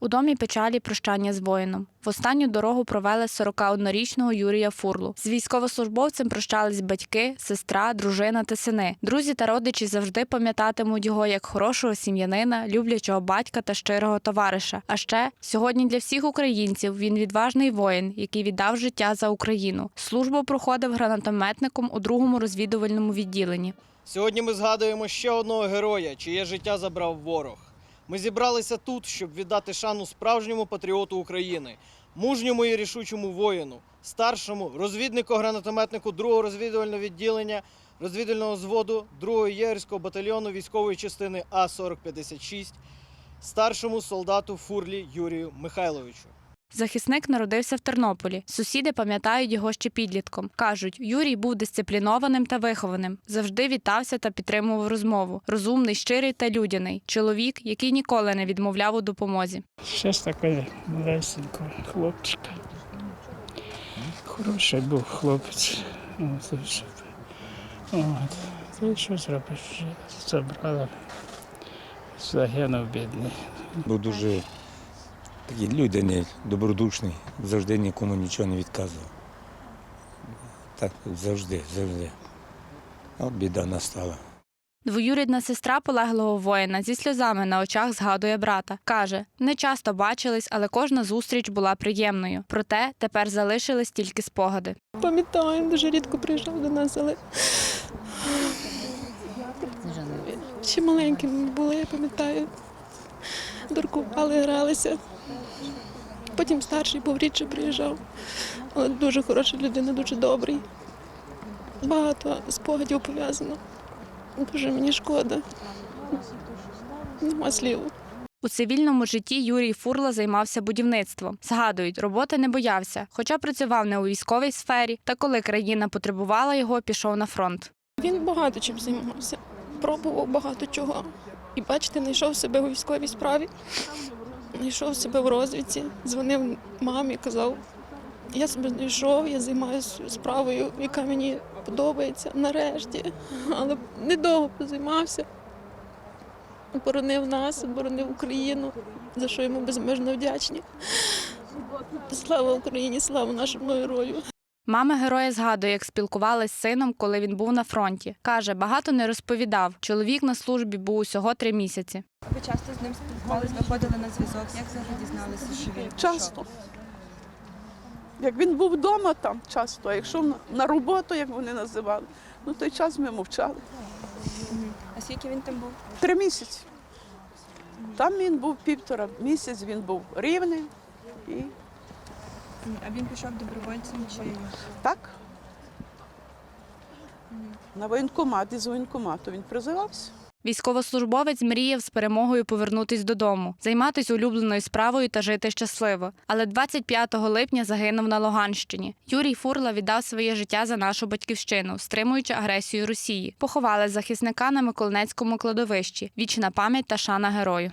У домі печалі прощання з воїном. В останню дорогу провели 41-річного Юрія Фурлу. З військовослужбовцем прощались батьки, сестра, дружина та сини. Друзі та родичі завжди пам'ятатимуть його як хорошого сім'янина, люблячого батька та щирого товариша. А ще сьогодні для всіх українців він відважний воїн, який віддав життя за Україну. Службу проходив гранатометником у другому розвідувальному відділенні. Сьогодні ми згадуємо ще одного героя, чиє життя забрав ворог. Ми зібралися тут, щоб віддати шану справжньому патріоту України, мужньому і рішучому воїну, старшому розвіднику-гранатометнику 2-го розвідувального відділення розвідувального зводу 2-го єгерського батальйону військової частини А-4056, старшому солдату Фурлі Юрію Михайловичу. Захисник народився в Тернополі. Сусіди пам'ятають його ще підлітком. кажуть, Юрій був дисциплінованим та вихованим, завжди вітався та підтримував розмову. Розумний, щирий та людяний. Чоловік, який ніколи не відмовляв у допомозі. Щось таке малесенького хлопчика. Хороший був хлопець. От, і Та й що зробиш? Вже Забрали. Загинув бідний. був дуже такий людяний, добродушний, завжди нікому нічого не відказував. Так завжди, завжди. От біда настала. Двоюрідна сестра полеглого воїна зі сльозами на очах згадує брата. Каже, не часто бачились, але кожна зустріч була приємною. Проте тепер залишились тільки спогади. Пам'ятаю, він дуже рідко приїжджав до нас, але ще маленькими ми були, я пам'ятаю. Дуркували, гралися. Потім старший був рідше приїжджав. Але дуже хороша людина, дуже добрий. Багато спогадів пов'язано. Дуже мені шкода. Нема слів. У цивільному житті Юрій Фурла займався будівництвом. Згадують, роботи не боявся, хоча працював не у військовій сфері, та коли країна потребувала його, пішов на фронт. Він багато чим займався, пробував багато чого. І бачите, знайшов себе у військовій справі, знайшов себе в розвідці, дзвонив мамі, казав, я себе знайшов, я займаюся справою, яка мені подобається нарешті. Але недовго позаймався. Боронив нас, боронив Україну, за що йому безмежно вдячні. Слава Україні, слава нашому герою. Мама героя згадує, як спілкувалась з сином, коли він був на фронті. Каже, багато не розповідав. Чоловік на службі був усього три місяці. Ви часто з ним спілкувались, виходили на зв'язок. Як взагалі дізналися, що він Часто. Як він був вдома там часто, а якщо на- на роботу, як вони називали, ну той час ми мовчали. А скільки він там був? Три місяці. Там він був півтора місяць, він був рівний і А він пішов добровольцем чи так. На воєнкомат, із воєнкомату він призивався. Військовослужбовець мріяв з перемогою повернутись додому, займатися улюбленою справою та жити щасливо. Але 25 липня загинув на Луганщині. Юрій Фурла віддав своє життя за нашу батьківщину, стримуючи агресію Росії. Поховали захисника на Миколинецькому кладовищі. Вічна пам'ять та шана герою.